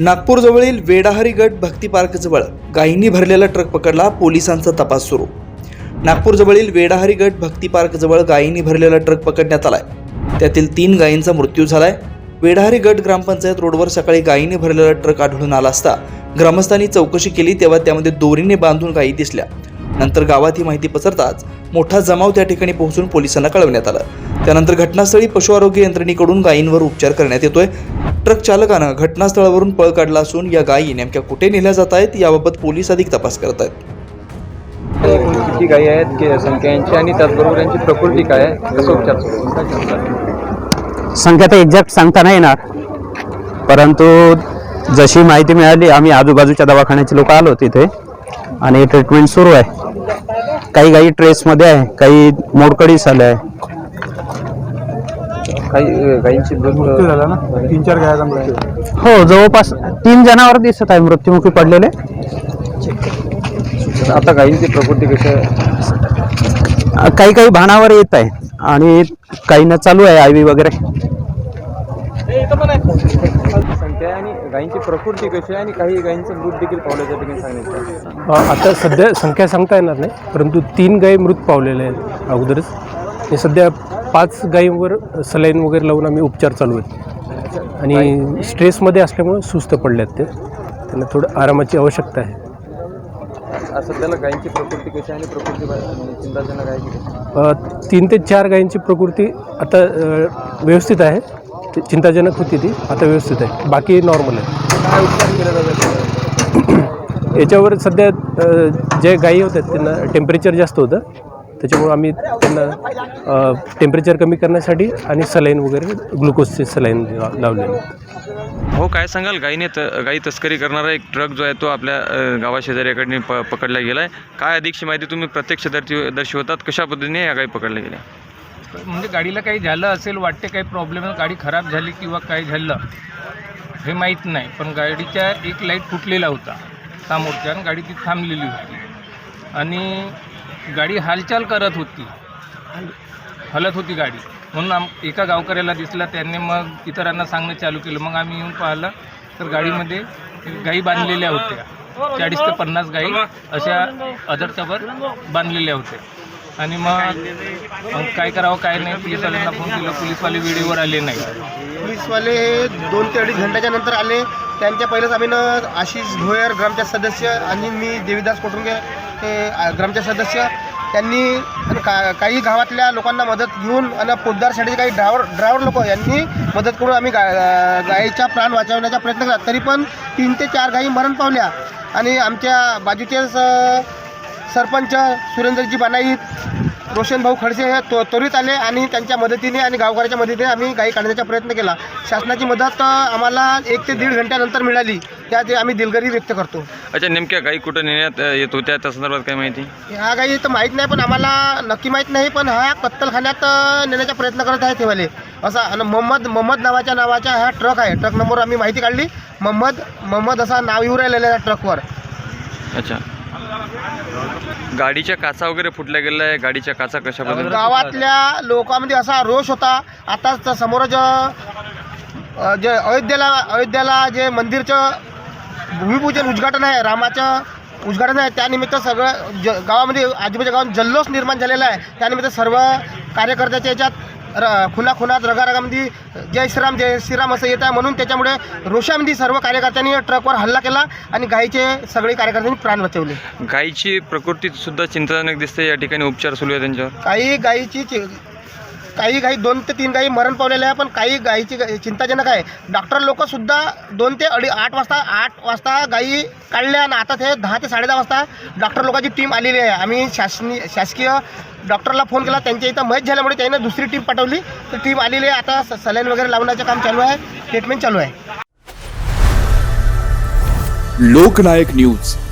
नागपूरजवळील वेडाहरी गट भक्ती पार्कजवळ गायींनी भरलेला ट्रक पकडला पोलिसांचा तपास सुरू. नागपूरजवळील वेडाहरी गट भक्ती पार्कजवळ गायींनी भरलेला ट्रक पकडण्यात आलाय. त्यातील तीन गायींचा मृत्यू झालाय. वेडाहरी गट ग्रामपंचायत रोडवर सकाळी गायींनी भरलेला ट्रक आढळून आला असता ग्रामस्थांनी चौकशी केली तेव्हा त्यामध्ये दोरीने बांधून गायी दिसल्या. नंतर गावात ही माहिती पसरताच मोठा जमाव त्या ठिकाणी पोहोचून पोलिसांना कळवण्यात आलं. त्यानंतर घटनास्थळी पशु आरोग्य यंत्रणेकडून गायींवर उपचार करण्यात येतोय. ट्रक चालकानं घटनास्थळावरून पळ काढला असून या गायी नेमक्या कुठे नेल्या जात आहेत याबाबत पोलीस अधिक तपास करत आहेत. किती गायी आहेत की संख्या यांची आणि त्याचबरोबर यांची प्रकृती काय आहे कसं उपचार सुरू आहे? संख्या तर एक्झॅक्ट सांगता नाही येणार. परंतु जशी माहिती मिळाली आम्ही आजूबाजूच्या दवाखान्याचे लोक आलो तिथे आणि ट्रीटमेंट सुरू आहे. काही गाई ट्रेसमध्ये आहे काही मोडकडीस आल्या आहे. काही मृत्यू झाला. ना? तीन चार हो जवळपास तीन जनावर दिसत आहे मृत्युमुखी पडलेले. आता गायींची प्रकृती कशी आहे? अ, काही काही भाणावर येत आहे आणि काहींना चालू आहे आय व्ही वगैरे. संख्या आहे आणि गायींची प्रकृती कशी आहे आणि काही गायींचा मृत देखील पावल्याच्या ठिकाणी सांगितलं. अ, आता सध्या संख्या सांगता येणार नाही परंतु तीन गायी मृत पावलेले आहेत अगोदरच. हे सध्या पाच गायींवर सलाईन वगैरे लावून आम्ही उपचार चालू आहेत. आणि स्ट्रेसमध्ये असल्यामुळे सुस्त पडले आहेत ते. त्यांना थोडं आरामाची आवश्यकता आहे. गायींची प्रकृती कशी आहे आणि प्रकृती? अ, तीन ते चार गायींची प्रकृती आता व्यवस्थित आहे. चिंताजनक होती ती आता व्यवस्थित आहे. बाकी नॉर्मल आहे. याच्यावर सध्या जे गायी होत्या त्यांना टेम्परेचर जास्त होतं. त्याच्यामुळं आम्ही त्यांना टेम्परेचर कमी करण्यासाठी आणि सलाईन वगैरे ग्लुकोजचे सलाईन लावलेले हो काय सांगाल? गायीने त गाई तस्करी करणारा एक ट्रक जो आहे तो आपल्या अ, गावाशेजाऱ्याकडे प पकडला गेला आहे काय अधिकची माहिती तुम्ही प्रत्यक्षदर्शी दर्शी होतात कशा पद्धतीने या गाई पकडल्या गेल्या? म्हणजे गाडीला काही झालं असेल वाटते काही प्रॉब्लेम गाडी खराब झाली किंवा काही झालं हे माहीत नाही. पण गाडीच्या एक लाइट फुटलेला होता समोरच्या आणि गाडी ती थांबलेली होती. आणि गाडी हालचाल करत होती. हलत होती गाडी. म्हणून आम एका गावकऱ्याला दिसला. त्यांनी मग इतरांना सांगणं चालू केलं. मग आम्ही येऊन पाहिलं तर गाडीमध्ये गाई बांधलेल्या होत्या. चाळीस ते पन्नास गाई अशा अदरच्यावर बांधलेल्या होत्या. आणि मग काय करावं काय नाही पोलिसवाल्यांना फोन केला. पोलिसवाले वेळेवर आले नाही. पोलीसवाले हे दोन ते अडीच घंट्याच्या नंतर आले. त्यांच्या पहिलेच आम्ही आशिष भोयर ग्रामच्या सदस्य आणि मी देवीदास कोटुंगे ते ग्रामचे सदस्य त्यांनी आणि का काही गावातल्या लोकांना मदत घेऊन आणि पोटदारसाठी काही ड्रायव्हर ड्रायव्हर लोक यांनी मदत करून आम्ही गा गायीचा प्राण वाचवण्याचा प्रयत्न केला. तरी पण तीन ते चार गायी मरण पावल्या आणि आमच्या बाजूचेच सरपंच सुरेंद्रजी बानाईत रोशन भाऊ खडसे हे तो त्वरित आले आणि त्यांच्या मदतीने आणि गावकऱ्याच्या मदतीने आम्ही गाई काढण्याचा प्रयत्न केला. शासनाची मदत आम्हाला एक ते दीड घंट्यानंतर मिळाली. त्यात आम्ही दिलगिरी व्यक्त करतो. अच्छा नेमक्या गाई कुठं नेण्यात येत होत्या? त्या संदर्भात काय माहिती? ह्या गाई तर माहीत नाही पण आम्हाला नक्की माहीत नाही पण हा कत्तलखान्यात नेण्याचा प्रयत्न करत आहे तेवाले असा आणि मोहम्मद मोहम्मद नावाच्या नावाचा हा ट्रक आहे. ट्रक नंबर आम्ही माहिती काढली. मोहम्मद मोहम्मद असा नाव येऊ राहिलेलं आहे ट्रकवर. अच्छा. गाडीच्या काचा वगैरे फुटल्या गेल्या आहे? गाडीच्या काचा कशा पद्धतीने गावातल्या लोकांमध्ये असा रोष होता. आताच समोरच अ, जे अयोध्येला अयोध्येला जे मंदिरचं भूमिपूजन उद्घाटन आहे रामाचं उद्घाटन आहे. त्यानिमित्त सगळं ज गावामध्ये आजूबाजूच्या गावात जल्लोष निर्माण झालेला आहे. त्यानिमित्त सर्व कार्यकर्त्याच्या याच्यात र खुना खुनात रगारगामध्ये जय श्रीराम जय श्रीराम असं येत आहे. म्हणून त्याच्यामुळे रोषामध्ये सर्व कार्यकर्त्यांनी ट्रकवर हल्ला केला आणि गाईचे सगळे कार्यकर्त्यांनी प्राण वाचवले गायीची प्रकृती सुद्धा चिंताजनक दिसते. या ठिकाणी उपचार सुरू आहे त्यांच्यावर. काही गायीची चि- काही गाई दोन ते तीन गाई मरण पावलेल्या आहे पण काही गाईची चिंताजनक आहे. डॉक्टर लोकसुद्धा दोन ते अडी आठ वाजता आठ वाजता गाई काढल्या आणि आता ते दहा ते साडेदहा वाजता डॉक्टर लोकांची टीम आलेली आहे. आम्ही शासनी शासकीय डॉक्टरला फोन केला. त्यांच्या इथं मैच झाल्यामुळे त्याने दुसरी टीम पाठवली. तर टीम आलेली आहे. आता स- सलाईन वगैरे लावण्याचं काम चालू आहे. ट्रीटमेंट चालू आहे. लोकनायक न्यूज.